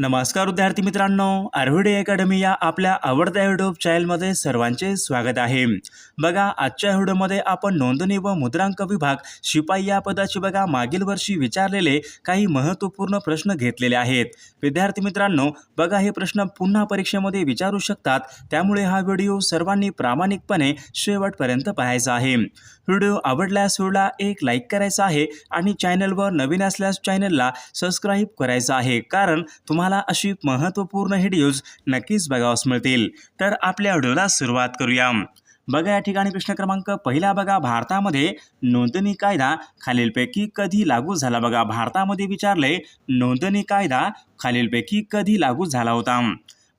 नमस्कार विद्यार्थी मित्रांनो आरव्हीडी अकॅडमी या आपल्या आवडत्या यूट्यूब चॅनलमध्ये सर्वांचे स्वागत आहे. बघा आजच्या व्हिडिओमध्ये आपण नोंदणी व मुद्रांक विभाग शिपाई या पदाची बघा मागील वर्षी विचारलेले काही महत्त्वपूर्ण प्रश्न घेतलेले आहेत. विद्यार्थी मित्रांनो बघा हे प्रश्न पुन्हा परीक्षेमध्ये विचारू शकतात त्यामुळे हा व्हिडिओ सर्वांनी प्रामाणिकपणे शेवटपर्यंत पाहायचा आहे. व्हिडिओ आवडल्यास व्हिडिओला एक लाईक करायचा आहे आणि चॅनलवर नवीन असल्यास चॅनलला सबस्क्राईब करायचं आहे. कारण तुम्हाला अशी महत्त्वपूर्ण व्हिडिओज नक्कीच बघावास मिळतील. तर आपल्या व्हिडिओला सुरुवात करूया. बघा या ठिकाणी प्रश्न क्रमांक पहिला बघा. भारतामध्ये नोंदणी कायदा खालीलपैकी कधी लागू झाला? बघा भारतामध्ये विचारले नोंदणी कायदा खालीलपैकी कधी लागू झाला होता?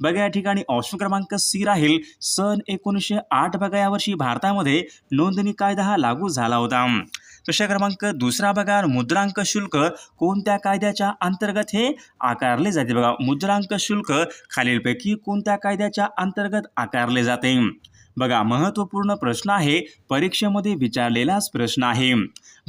बघा या ठिकाणी ऑप्शन क्रमांक सी राहील. सन एकोणीसशे आठ बघा यावर्षी भारतामध्ये नोंदणी कायदा हा लागू झाला होता. प्रश्न क्रमांक दुसरा बघा. मुद्रांक शुल्क कोणत्या कायद्याच्या अंतर्गत हे आकारले जाते? बघा मुद्रांक शुल्क खालीलपैकी कोणत्या कायद्याच्या अंतर्गत आकारले जाते? बघा महत्त्वपूर्ण प्रश्न आहे परीक्षेमध्ये विचारलेलाच प्रश्न आहे.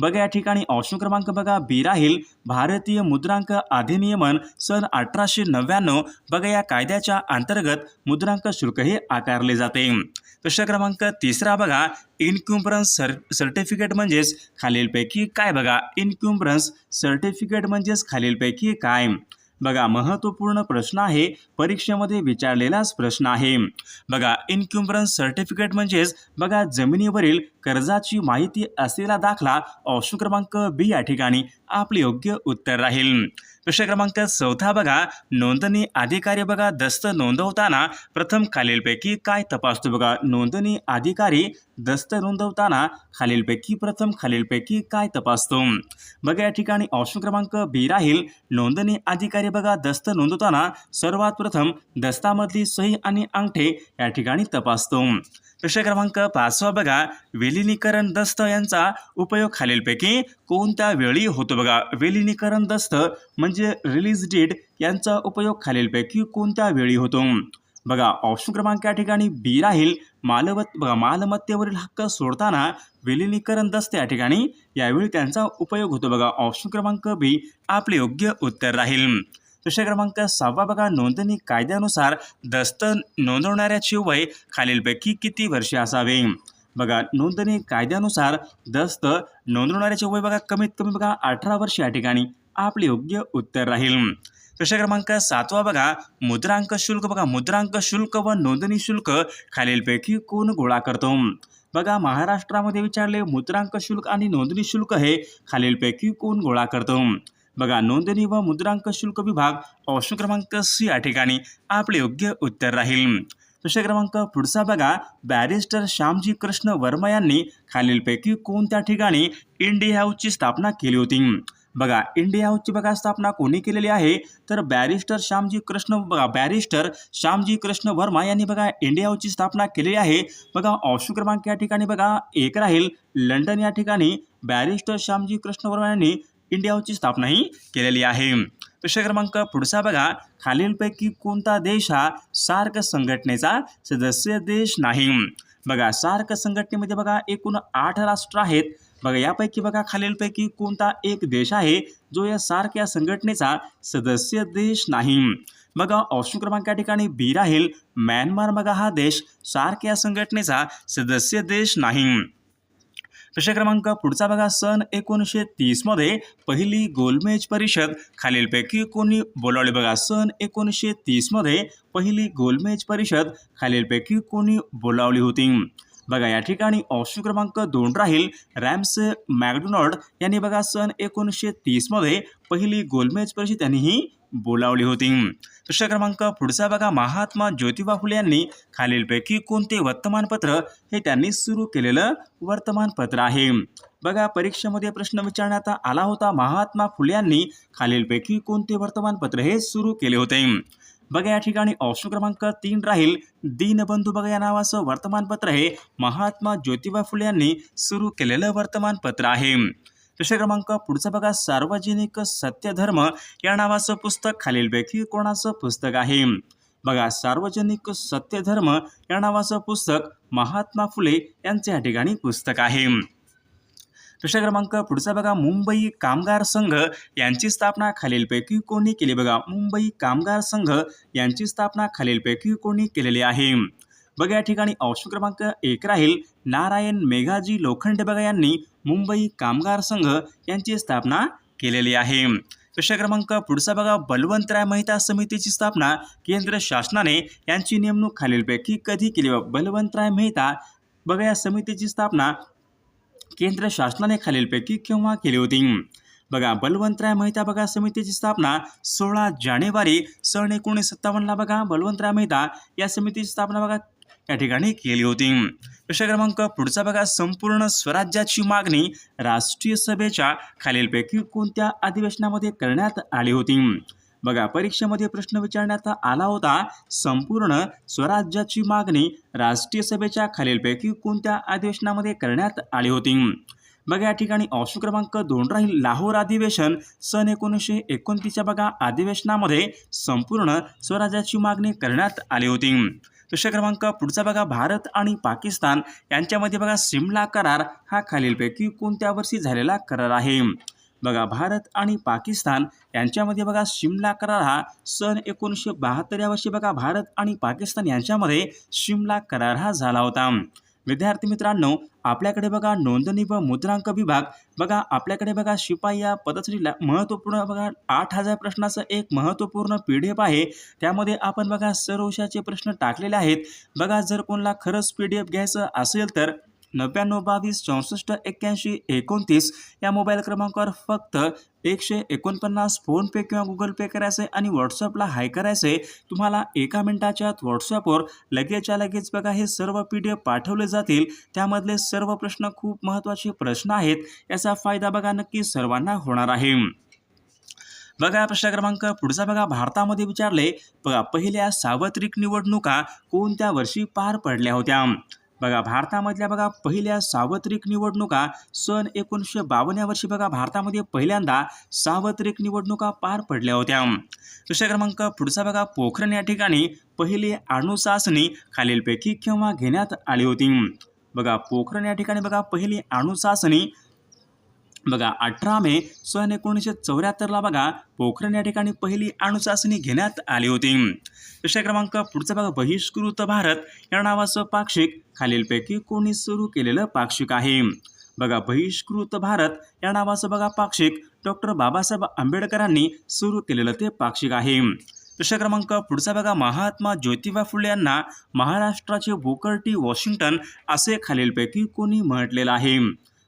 बघा या ठिकाणी ऑप्शन क्रमांक बघा बी राहील. भारतीय मुद्रांक अधिनियमन सन अठराशे नव्याण्णव बघा या कायद्याच्या अंतर्गत मुद्रांक शुल्क हे आकारले जाते. प्रश्न क्रमांक तिसरा बघा इनक्युम्बरन्स सर सर्टिफिकेट म्हणजेच खालीलपैकी काय बघा? इनक्युम्बरन्स सर्टिफिकेट म्हणजेच खालीलपैकी काय? बघा महत्त्वपूर्ण प्रश्न आहे परीक्षेमध्ये विचारलेलाच प्रश्न आहे. बघा इन्क्युम्बरन्स सर्टिफिकेट म्हणजेच बघा जमिनीवरील कर्जाची माहिती असलेला दाखला ऑप्शन क्रमांक बी या ठिकाणी. आपले योग्य उत्तर राहील. प्रश्न क्रमांक चौथा बघा. नोंदणी अधिकारी बघा दस्त नोंदवताना प्रथम खालीलपैकी काय तपासतो बघा. नोंदणी अधिकारी दस्त नोंदवताना खालीलपैकी प्रथम खालीलपैकी काय तपासतो? बघा या ठिकाणी ऑप्शन क्रमांक बी राहील. नोंदणी अधिकारी बघा दस्त नोंदवताना सर्वात प्रथम दस्तामधली सही आणि अंगठे या ठिकाणी तपासतो. प्रश्न क्रमांक पाचवा बघा. विलिनीकरण दस्त यांचा उपयोग खालीलपैकी कोणत्या वेळी होतो बघा? विलिनीकरण दस्त म्हणजे रिलीज डेट यांचा उपयोग खालीलपैकी कोणत्या वेळी होतो? बघा ऑप्शन क्रमांक या ठिकाणी बी राहील. मालमत् बघा मालमत्तेवरील हक्क सोडताना विलिनीकरण दस्त या ठिकाणी. यावेळी त्यांचा उपयोग होतो बघा. ऑप्शन क्रमांक बी आपले योग्य उत्तर राहील. प्रश्न क्रमांक सहावा बघा. नोंदणी कायद्यानुसार दस्त नोंदवणाऱ्याचे वय खालीलपैकी किती वर्षे असावे? बघा नोंदणी कायद्यानुसार दस्त नोंदवणाऱ्याचे वय बघा कमीत कमी बघा अठरा वर्ष या ठिकाणी. आपले योग्य उत्तर राहील. प्रश्न क्रमांक सातवा बघा मुद्रांक शुल्क बघा मुद्रांक शुल्क व नोंदणी शुल्क खालीलपैकी कोण गोळा करतो? बघा महाराष्ट्रामध्ये विचारले मुद्रांक शुल्क आणि नोंदणी शुल्क हे खालीलपैकी कोण गोळा करतो? बघा नोंदणी व मुद्रांक शुल्क विभाग ऑप्शन क्रमांक सी या ठिकाणी. आपले योग्य उत्तर राहील. प्रश्न क्रमांक पुढचा बघा. बॅरिस्टर श्यामजी कृष्ण वर्मा यांनी खालीलपैकी कोणत्या ठिकाणी इंडिया हाऊसची स्थापना केली होती? बघा इंडिया हाऊसची बघा स्थापना कोणी केलेली आहे? तर बॅरिस्टर श्यामजी कृष्ण बघा बॅरिस्टर श्यामजी कृष्ण वर्मा यांनी बघा इंडिया हाऊसची स्थापना केलेली आहे. बघा ऑप्शन क्रमांक या ठिकाणी बघा एक राहील. लंडन या ठिकाणी बॅरिस्टर श्यामजी कृष्ण वर्मा यांनी इंडिया हाऊसची स्थापनाही केलेली आहे. प्रश्न क्रमांक पुढचा बघा. खालीलपैकी कोणता देश हा सार्क संघटनेचा सदस्य देश नाही? बघा सार्क संघटनेमध्ये बघा एकूण आठ राष्ट्र आहेत. बघा यापैकी बघा खालीलपैकी कोणता एक देश आहे जो या सार्क या संघटनेचा सदस्य देश नाही? बघा ऑप्शन क्रमांक या ठिकाणी बी राहील. म्यानमार बघा हा देश सार्क या संघटनेचा सदस्य देश नाही. प्रश्न क्रमांक पुढचा बघा. सन एकोणीसशे तीसमध्ये पहिली गोलमेज परिषद खालीलपैकी कोणी बोलावली बघा. सन एकोणीसशे तीसमध्ये पहिली गोलमेज परिषद खालीलपैकी कोणी बोलावली होती. बघा या ठिकाणी ऑप्शन क्रमांक दोन राहील रॅम्स मॅकडोनॉल्ड. यांनी बघा सन एकोणीसशे तीसमध्ये पहिली गोलमेज परिषद त्यांनी ही बोलावली होती. प्रश्न क्रमांक पुढचा बघा. महात्मा ज्योतिबा फुले यांनी खालीलपैकी कोणते वर्तमानपत्र हे त्यांनी सुरू केलेलं वर्तमानपत्र आहे? बघा परीक्षेमध्ये प्रश्न विचारण्यात आला होता. महात्मा फुले यांनी खालीलपैकी कोणते वर्तमानपत्र हे सुरू केले होते? बघा या ठिकाणी ऑप्शन क्रमांक तीन राहील. दीनबंधू बघा या नावाचं वर्तमानपत्र हे महात्मा ज्योतिबा फुले यांनी सुरू केलेलं वर्तमानपत्र आहे. प्रश्न क्रमांक पुढचा बघा सार्वजनिक सत्यधर्म. या नावाचं पुस्तक खालीलपैकी कोणाचं पुस्तक आहे? बघा सार्वजनिक सत्यधर्म या नावाचं पुस्तक महात्मा फुले यांचे या ठिकाणी पुस्तक आहे. दुसरा क्रमांक पुढचा बघा मुंबई कामगार संघ यांची स्थापना खालीलपैकी कोणी केली? बघा मुंबई कामगार संघ यांची स्थापना खालीलपैकी कोणी केलेली आहे? बघा या ठिकाणी ऑप्शन क्रमांक एक राहील. नारायण मेघाजी लोखंडे बघा यांनी मुंबई कामगार संघ यांची स्थापना केलेली आहे. प्रश्न क्रमांक पुढचा बघा. बलवंतराय मेहता समितीची स्थापना केंद्र शासनाने यांची नेमणूक खालीलपैकी कधी केली? बलवंतराय मेहता बघा या समितीची स्थापना केंद्र शासनाने खालीलपैकी केव्हा केली होती? बघा बलवंतराय मेहता बघा समितीची स्थापना सोळा जानेवारी सन एकोणीस सत्तावन्नला बघा. बलवंतराय मेहता या समितीची स्थापना बघा या ठिकाणी केली होती. प्रश्न क्रमांक पुढचा बघा. संपूर्ण स्वराज्याची मागणी राष्ट्रीय सभेच्या खालीलपैकी कोणत्या अधिवेशनामध्ये करण्यात आली होती? बघा परीक्षेमध्ये प्रश्न विचारण्यात आला होता. संपूर्ण स्वराज्याची मागणी राष्ट्रीय सभेच्या खालीलपैकी कोणत्या अधिवेशनामध्ये करण्यात आली होती? बघा या ठिकाणी ऑप्शन क्रमांक दोन राहील. लाहोर अधिवेशन सन एकोणीसशे एकोणतीसच्या बघा अधिवेशनामध्ये संपूर्ण स्वराज्याची मागणी करण्यात आली होती. प्रश्न क्रमांक पुढचा बघा. भारत आणि पाकिस्तान यांच्यामध्ये बघा सिमला करार हा खालीलपैकी कोणत्या वर्षी झालेला करार आहे? बघा भारत आणि पाकिस्तान यांच्यामध्ये बघा शिमला करार हा सन एकोणीसशे बहात्तर या वर्षी बघा भारत आणि पाकिस्तान यांच्यामध्ये शिमला करार हा झाला होता. विद्यार्थी मित्रांनो आपल्याकडे बघा नोंदणी व मुद्रांक विभाग. बघा आपल्याकडे बघा शिपाई या पदश्रीला महत्त्वपूर्ण बघा आठ हजार प्रश्नाचं एक महत्त्वपूर्ण पी डी एफ आहे. त्यामध्ये आपण बघा सर्वशाचे प्रश्न टाकलेले आहेत. बघा जर कोणाला खरंच पी डी एफ घ्यायचं असेल तर. नव्याण्णव बावीस चौसष्ट एक्क्याऐंशी एकोणतीस या मोबाईल क्रमांकावर फक्त एकशे एकोणपन्नास फोनपे किंवा गुगल पे करायचं आहे आणि व्हॉट्सअपला हाय करायचं आहे तुम्हाला एका मिनिटाच्या आत व्हॉट्सअपवर लगेचच्या लगेच बघा हे सर्व पी डी एफ पाठवले जातील. त्यामधले सर्व प्रश्न खूप महत्त्वाचे प्रश्न आहेत. याचा फायदा बघा नक्की सर्वांना होणार आहे. बघा प्रश्न क्रमांक पुढचा बघा भारतामध्ये विचारले बघा पहिल्या सार्वत्रिक निवडणुका कोणत्या वर्षी पार पडल्या होत्या? बघा भारतामधल्या बघा पहिल्या सार्वत्रिक निवडणुका सन एकोणीसशे बावन्न या वर्षी बघा भारतामध्ये पहिल्यांदा सार्वत्रिक निवडणुका पार पडल्या होत्या. दुसऱ्या क्रमांक पुढचा बघा पोखरण या ठिकाणी पहिली अणुचाचणी खालीलपैकी केव्हा घेण्यात आली होती? बघा पोखरण या ठिकाणी बघा पहिली अणुचाचणी बघा अठरा मे सन एकोणीसशे चौऱ्याहत्तरला बघा पोखरण या ठिकाणी पहिली अणुचाचणी घेण्यात आली होती. विषय क्रमांक पुढचा बघा बहिष्कृत भारत या नावाचं पाक्षिक खालीलपैकी कोणी सुरू केलेलं पाक्षिक आहे. बघा बहिष्कृत भारत या नावाचं बघा पाक्षिक डॉक्टर बाबासाहेब आंबेडकरांनी सुरू केलेलं ते पाक्षिक आहे. दुसरा क्रमांक पुढचा बघा महात्मा ज्योतिबा फुले यांना महाराष्ट्राचे बोकर्टी वॉशिंग्टन असे खालीलपैकी कोणी म्हटलेलं आहे.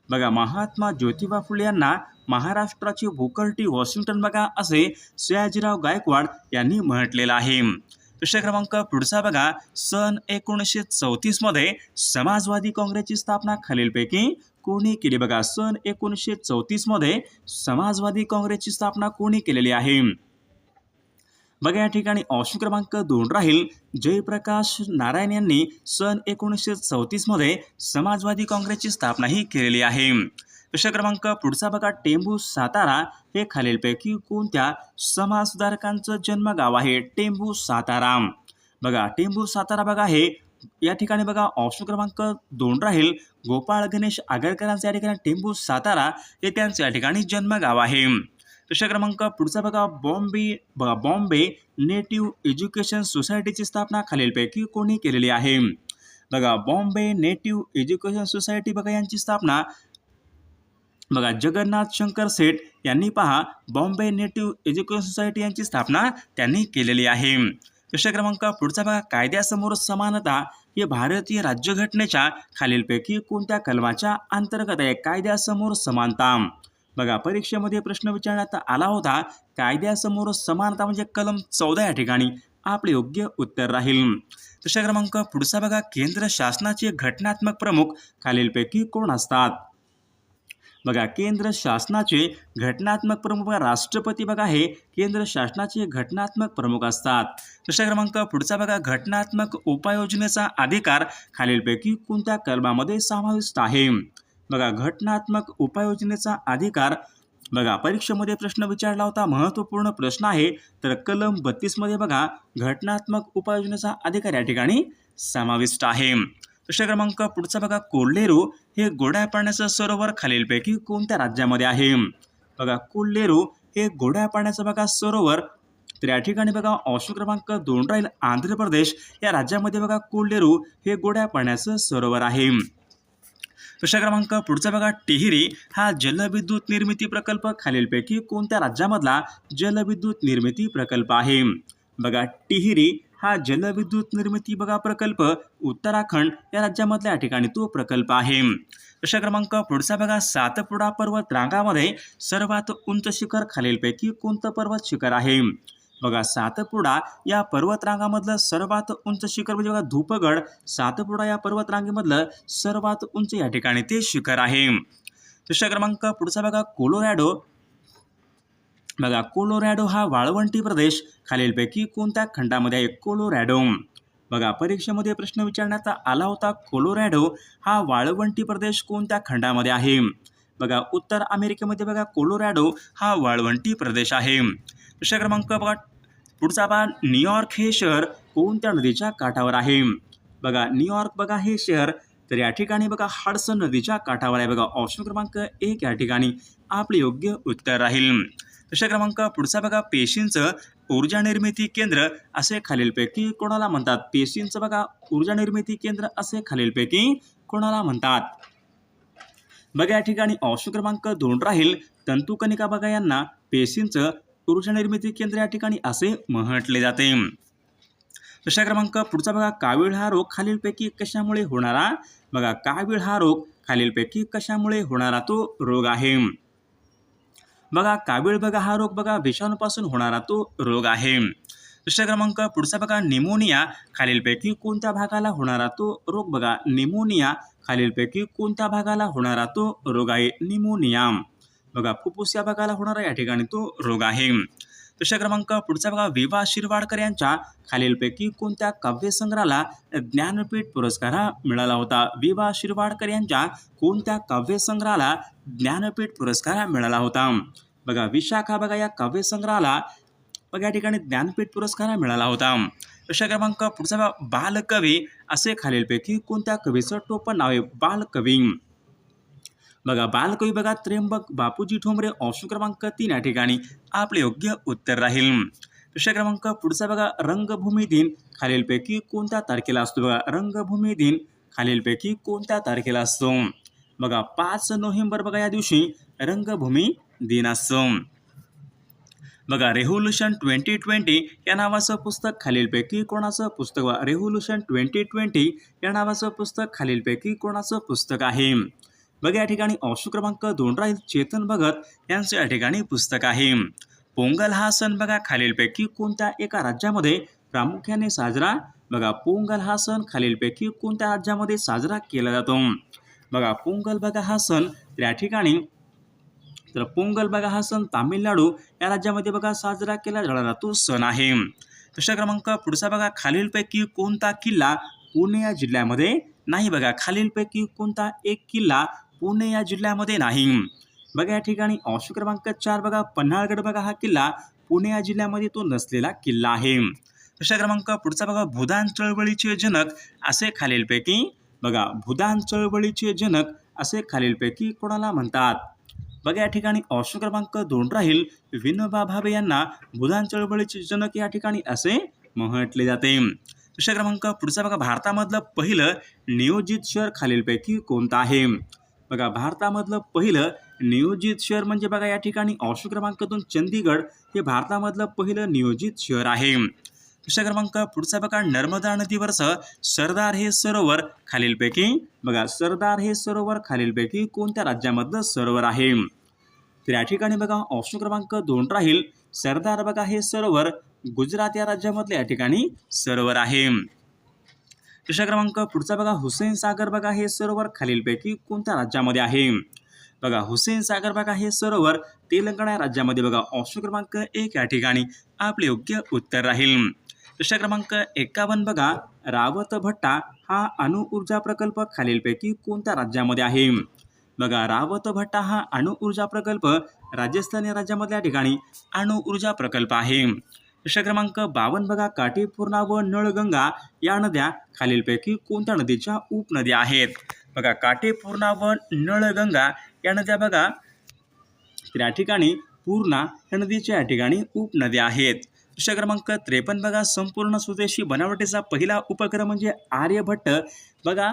बघा महात्मा ज्योतिबा फुले यांना महाराष्ट्राची बुकर वॉशिंग्टन बघा असे सयाजीराव गायकवाड यांनी म्हटलेलं आहे. दुसरा क्रमांक पुढचा बघा सन एकोणीसशे चौतीसमध्ये समाजवादी काँग्रेसची स्थापना खालीलपैकी कोणी केली? बघा सन एकोणीसशे चौतीसमध्ये समाजवादी काँग्रेसची स्थापना कोणी केलेली आहे? बघा या ठिकाणी ऑप्शन क्रमांक दोन राहील. जयप्रकाश नारायण यांनी सन एकोणीसशे चौतीसमध्ये समाजवादी काँग्रेसची स्थापनाही केलेली आहे. प्रश्न क्रमांक पुढचा बघा. टेंबू सातारा हे खालीलपैकी कोणत्या समाजसुधारकांचं जन्मगाव आहे? टेंबू सातारा. बघा टेंबू सातारा बघा हे. या ठिकाणी बघा ऑप्शन क्रमांक दोन राहील. गोपाळ गणेश आगरकरांचं या ठिकाणी टेंबू सातारा हे त्यांचं या ठिकाणी जन्मगाव आहे. दुसरा क्रमांक पुढचा बघा बॉम्बे बघा बॉम्बे नेटिव्ह एज्युकेशन सोसायटीची स्थापना खालीलपैकी कोणी केलेली आहे? बघा बॉम्बे नेटिव्ह एज्युकेशन सोसायटी बघा यांची स्थापना. बघा जगन्नाथ शंकर सेठ यांनी पहा बॉम्बे नेटिव्ह एज्युकेशन सोसायटी यांची स्थापना त्यांनी केलेली आहे. प्रश्न क्रमांक पुढचा बघा कायद्यासमोर समानता हे भारतीय राज्यघटनेच्या खालीलपैकी कोणत्या कलमाच्या अंतर्गत आहे? कायद्यासमोर समानता. बघा परीक्षेमध्ये प्रश्न विचारण्यात आला होता कायद्यासमोर समानता म्हणजे कलम चौदा या ठिकाणी आपले योग्य उत्तर राहील. दुसऱ्या क्रमांक पुढचा बघा केंद्र शासनाचे घटनात्मक प्रमुख खालीलपैकी कोण असतात? बघा केंद्र शासनाचे घटनात्मक प्रमुख राष्ट्रपती बघा हे केंद्र शासनाचे घटनात्मक प्रमुख असतात. दुसऱ्या क्रमांक पुढचा बघा घटनात्मक उपाययोजनेचा अधिकार खालीलपैकी कोणत्या कलमामध्ये समाविष्ट आहे? बघा घटनात्मक उपाययोजनेचा अधिकार बघा परीक्षेमध्ये प्रश्न विचारला होता महत्त्वपूर्ण प्रश्न आहे. तर कलम बत्तीसमध्ये बघा घटनात्मक उपाययोजनेचा अधिकार या ठिकाणी समाविष्ट आहे. प्रश्न क्रमांक पुढचा बघा कोल्हेरू हे गोड्या पाण्याचं सरोवर खालीलपैकी कोणत्या राज्यामध्ये आहे? बघा कोल्हेरू हे गोड्या पाण्याचं बघा सरोवर. तर या ठिकाणी बघा ऑप्शन क्रमांक दोन राहील आंध्र प्रदेश. या राज्यामध्ये बघा कोल्हेरू हे गोड्या पाण्याचं सरोवर आहे. प्रश्न क्रमांक पुढचा बघा टिहिरी हा जलविद्युत निर्मिती प्रकल्प खालीलपैकी कोणत्या राज्यामधला जलविद्युत निर्मिती प्रकल्प आहे? बघा टिहिरी हा जलविद्युत निर्मिती बघा प्रकल्प उत्तराखंड या राज्यामधल्या या ठिकाणी तो प्रकल्प आहे. प्रश्न क्रमांक पुढचा बघा सातपुडा पर्वत रांगामध्ये सर्वात उंच शिखर खालीलपैकी कोणतं पर्वत शिखर आहे? बघा सातपुडा या पर्वतरांगामधलं सर्वात उंच शिखर म्हणजे बघा धूपगड. सातपुडा या पर्वतरांगेमधलं सर्वात उंच या ठिकाणी ते शिखर आहे. दुसरा क्रमांक पुढचा बघा कोलोरॅडो. बघा कोलोरॅडो हा वाळवंटी प्रदेश. खालीलपैकी कोणत्या खंडामध्ये आहे कोलोरॅडो? बघा परीक्षेमध्ये प्रश्न विचारण्यात आला होता कोलोरॅडो. हा वाळवंटी प्रदेश कोणत्या खंडामध्ये आहे? बघा उत्तर अमेरिकेमध्ये बघा कोलोरॅडो हा वाळवंटी प्रदेश आहे. प्रश्न क्रमांक बघा पुढचा बघा न्यूयॉर्क हे शहर कोणत्या नदीच्या काठावर आहे? बघा न्यूयॉर्क बघा हे शहर तर या ठिकाणी बघा हडसन नदीच्या काठावर आहे बघा. ऑप्शन क्रमांक एक या ठिकाणी आपले योग्य उत्तर राहील. प्रश्न क्रमांक पुढचा बघा पेशींचं ऊर्जा निर्मिती केंद्र असे खालीलपैकी कोणाला म्हणतात? पेशींचं बघा ऊर्जा निर्मिती केंद्र असे खालीलपैकी कोणाला म्हणतात? बघा या ठिकाणी ऑप्शन क्रमांक दोन राहील. तंतुकनिका बघा यांना. पेशींचं पुरुष निर्मिती केंद्र या ठिकाणी असे म्हटले जाते. प्रश्न क्रमांक पुढचा बघा कावीळ हा रोग खालीलपैकी कशामुळे होणारा? बघा कावीळ हा रोग खालीलपैकी कशामुळे होणारा तो रोग आहे? बघा कावीळ बघा हा रोग बघा विषाणूपासून होणारा तो रोग आहे. प्रश्न क्रमांक पुढचा बघा निमोनिया खालीलपैकी कोणत्या भागाला होणारा तो रोग? बघा निमोनिया खालीलपैकी कोणत्या भागाला होणारा तो रोग आहे? निमोनिया बघा फुफ्फुस या भागाला होणारा या ठिकाणी तो रोग आहे. प्रश्न क्रमांक पुढचा बघा विवा शिरवाडकर यांच्या खालीलपैकी कोणत्या काव्यसंग्रहाला ज्ञानपीठ पुरस्कार हा मिळाला होता? विवा शिरवाडकर यांच्या कोणत्या काव्यसंग्रहाला ज्ञानपीठ पुरस्कार हा मिळाला होता? बघा विशाखा बघा या काव्यसंग्रहाला बघा या ठिकाणी ज्ञानपीठ पुरस्कार हा मिळाला होता. प्रश्न क्रमांक? पुढचा बालकवी. असे खालीलपैकी कोणत्या कवीचं टोपण नाव आहे? बालकवी. बघा बालकवी बघा त्र्यंबक बापूजी ठोंबरे ऑप्शन क्रमांक तीन या ठिकाणी. आपले योग्य उत्तर राहील. प्रश्न क्रमांक? पुढचा बघा रंगभूमी दिन. खालीलपैकी कोणत्या तारखेला असतो बघा? रंगभूमी दिन. खालीलपैकी कोणत्या तारखेला असतो? बघा पाच नोव्हेंबर बघा या दिवशी रंगभूमी दिन असतो. बघा रेव्होल्युशन ट्वेंटी ट्वेंटी या नावाचं पुस्तक खालीलपैकी कोणाचं पुस्तक रेव्होल्युशन ट्वेंटी ट्वेंटी या नावाचं पुस्तक खालीलपैकी कोणाचं पुस्तक आहे? बघा या ठिकाणी ऑप्शन क्रमांक दोन राहील. चेतन भगत यांचं या ठिकाणी पुस्तक आहे. पोंगल हा सण बघा खालीलपैकी कोणत्या एका राज्यामध्ये प्रामुख्याने साजरा बघा पोंगल हा सण खालीलपैकी कोणत्या राज्यामध्ये साजरा केला जातो? बघा पोंगल बघा हा सण त्या या ठिकाणी तर पोंगल बघा हा सण तामिळनाडू या राज्यामध्ये बघा साजरा केला जाणारा तो सण आहे. प्रश्न क्रमांक पुढचा बघा खालीलपैकी कोणता किल्ला पुणे या जिल्ह्यामध्ये नाही बघा? खालीलपैकी कोणता एक किल्ला पुणे या जिल्ह्यामध्ये नाही? बघा या ठिकाणी ऑप्शन क्रमांक चार बघा पन्हाळगड बघा हा किल्ला पुणे या जिल्ह्यामध्ये तो नसलेला किल्ला आहे. प्रश्न क्रमांक पुढचा बघा भूदान चळवळीचे जनक असे खालीलपैकी बघा भूदान चळवळीचे जनक असे खालीलपैकी कोणाला म्हणतात? बघा या ठिकाणी ऑप्शन क्रमांक दोन राहील. विनोबा भावे यांना भूदान चळवळीचे जनक या ठिकाणी असे म्हटले जाते. प्रश्न क्रमांक पुढचा बघा भारतामधलं पहिलं नियोजित शहर खालीलपैकी कोणतं आहे? बघा भारतामधलं पहिलं नियोजित शहर म्हणजे बघा या ठिकाणी ऑप्शन क्रमांक दोन चंदीगड हे भारतामधलं पहिलं नियोजित शहर आहे. प्रश्न क्रमांक पुढचा बघा नर्मदा नदीवरचं सरदार हे सरोवर खालीलपैकी बघा सरदार हे सरोवर खालीलपैकी कोणत्या राज्यामधलं सरोवर आहे? तर या ठिकाणी बघा ऑप्शन क्रमांक दोन राहील. सरदार बघा हे सरोवर गुजरात या राज्यामधलं या ठिकाणी सरोवर आहे. प्रश्न क्रमांक पुढचा बघा हुसेन सागर बघा हे सरोवर खालीलपैकी कोणत्या राज्यामध्ये आहे? बघा हुसेन सागर बघा हे सरोवर तेलंगणा राज्यामध्ये बघा ऑप्शन क्रमांक एक या ठिकाणी. आपले योग्य उत्तर राहील. प्रश्न क्रमांक एकावन्न बघा. रावत भट्टा हा अणुऊर्जा प्रकल्प खालीलपैकी कोणत्या राज्यामध्ये आहे? बघा रावत भट्टा हा अणुऊर्जा प्रकल्प राजस्थान या राज्यामधल्या ठिकाणी अणुऊर्जा प्रकल्प आहे. प्रश्न क्रमांक बावन्न बघा. काठीपूर्णा व नळगंगा या नद्या खालीलपैकी कोणत्या नदीच्या उपनद्या आहेत? बघा काठीपूर्णा व नळगंगा या नद्या बघा. तर या ठिकाणी पूर्णा या नदीच्या या ठिकाणी उपनद्या आहेत. प्रश्न क्रमांक त्रेपन्न बघा संपूर्ण स्वदेशी बनावटीचा पहिला उपक्रम म्हणजे आर्यभट्ट. बघा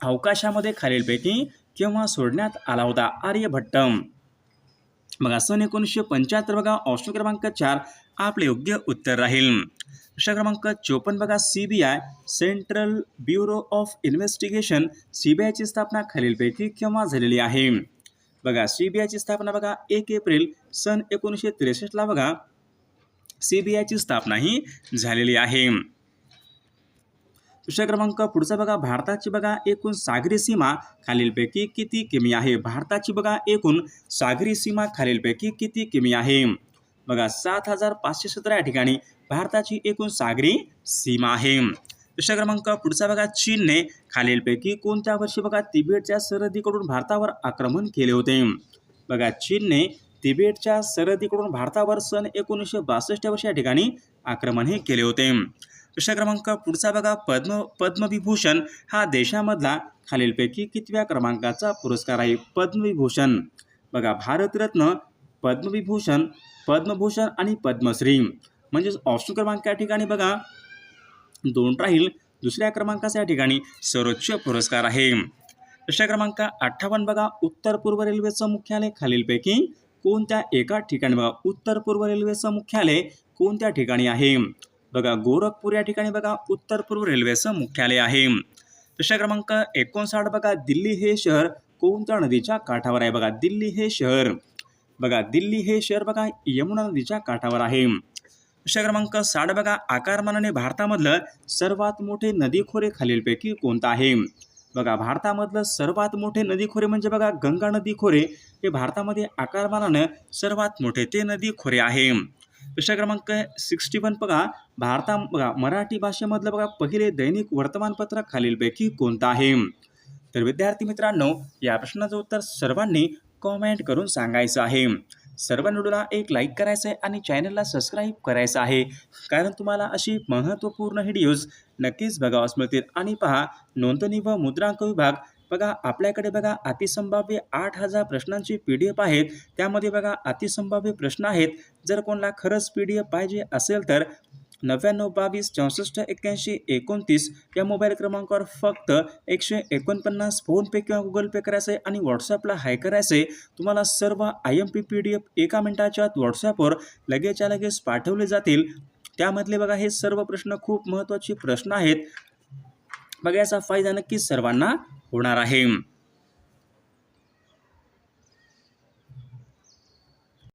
अवकाशामध्ये खालीलपैकी केव्हा सोडण्यात आला होता? आर्यभट्ट बघा सन एकोणीसशे पंच्याहत्तर बघा ऑप्शन क्रमांक चार आपले योग्य उत्तर राहील. प्रश्न क्रमांक चोपन्न बघा C B I central bureau of investigation C B आयची स्थापना खालीलपैकी केव्हा झालेली आहे? बघा सी बी आयची स्थापना बघा एक एप्रिल सन एकोणीसशे त्रेसष्टला बघा. सी बी आयची स्थापना ही झालेली आहे. प्रश्न क्रमांक पुढचा बघा भारताची बघा एकूण सागरी सीमा खालीलपैकी किती किमी आहे? भारताची बघा एकूण सागरी सीमा खालीलपैकी किती किमी आहे? बघा सात हजार पाचशे सतरा या ठिकाणी भारताची एकूण सागरी सीमा आहे. प्रश्न क्रमांक पुढचा बघा चीनने खालीलपैकी कोणत्या वर्षी बघा तिबेटच्या सरहदीकडून भारतावर आक्रमण केले होते? बघा चीनने तिबेटच्या सरहदीकडून भारतावर सन एकोणीसशे बासष्ट वर्ष वर्षी या ठिकाणी आक्रमण हे केले होते. प्रश्न क्रमांक पुढचा बघा. पद्म पद्मविभूषण हा देशामधला खालीलपैकी कितव्या क्रमांकाचा पुरस्कार आहे? पद्मविभूषण. बघा भारतरत्न पद्मविभूषण पद्मभूषण आणि पद्मश्री. म्हणजेच ऑप्शन क्रमांक या ठिकाणी बघा. दोन राहील. दुसऱ्या क्रमांकाचा या ठिकाणी सर्वोच्च पुरस्कार आहे. प्रश्न क्रमांक अठ्ठावन्न बघा. उत्तर पूर्व रेल्वेचं मुख्यालय खालीलपैकी कोणत्या एका ठिकाणी बघा उत्तर पूर्व रेल्वेचं मुख्यालय कोणत्या ठिकाणी आहे? बघा गोरखपूर या ठिकाणी बघा उत्तर पूर्व रेल्वेचं मुख्यालय आहे. प्रश्न क्रमांक एकोणसाठ बघा दिल्ली हे शहर कोणत्या नदीच्या काठावर आहे? बघा दिल्ली हे शहर. बघा दिल्ली हे शहर बघा यमुना नदीच्या काठावर आहे. प्रश्न क्रमांक साठ बघा आकारमानाने भारतामधलं सर्वात मोठे नदीखोरे खालीलपैकी कोणतं आहे? बघा भारतामधलं सर्वात मोठे नदीखोरे म्हणजे बघा गंगा नदी खोरे हे भारतामध्ये आकारमानानं सर्वात मोठे ते नदी खोरे आहे. प्रश्न क्रमांक सिक्स्टी वन बघा भारता बघा मराठी भाषेमधलं बघा पहिले दैनिक वर्तमानपत्र खालीलपैकी कोणतं आहे? तर विद्यार्थी मित्रांनो या प्रश्नाचं उत्तर सर्वांनी कॉमेंट करून सांगायचं आहे. सर्व व्हिडिओला एक लाईक करायचं आहे आणि चॅनलला सबस्क्राईब करायचं आहे. कारण तुम्हाला अशी महत्त्वपूर्ण व्हिडिओज नक्कीच बघावास मिळतील. आणि पहा नोंदणी व मुद्रांक विभाग. बघा आपल्याकडे बघा अतिसंभाव्य आठ हजार प्रश्नांची पी डी एफ आहेत. त्यामध्ये बघा अतिसंभाव्य प्रश्न आहेत. जर कोणाला खरंच पी डी एफ पाहिजे असेल तर नव्याण्णव बावीस चौसष्ट एक्क्याऐंशी एकोणतीस या मोबाईल क्रमांकावर फक्त एकशे एकोणपन्नास फोनपे किंवा गुगल पे करायचं आहे आणि व्हॉट्सॲपला हाय करायचं आहे तुम्हाला सर्व I M P P D F एका मिनिटाच्या आत व्हॉट्सॲपवर लगेचच्या लगेच पाठवले जातील. त्यामधले बघा हे सर्व प्रश्न खूप महत्त्वाचे प्रश्न आहेत. बघा याचा फायदा नक्कीच सर्वांना होणार आहे.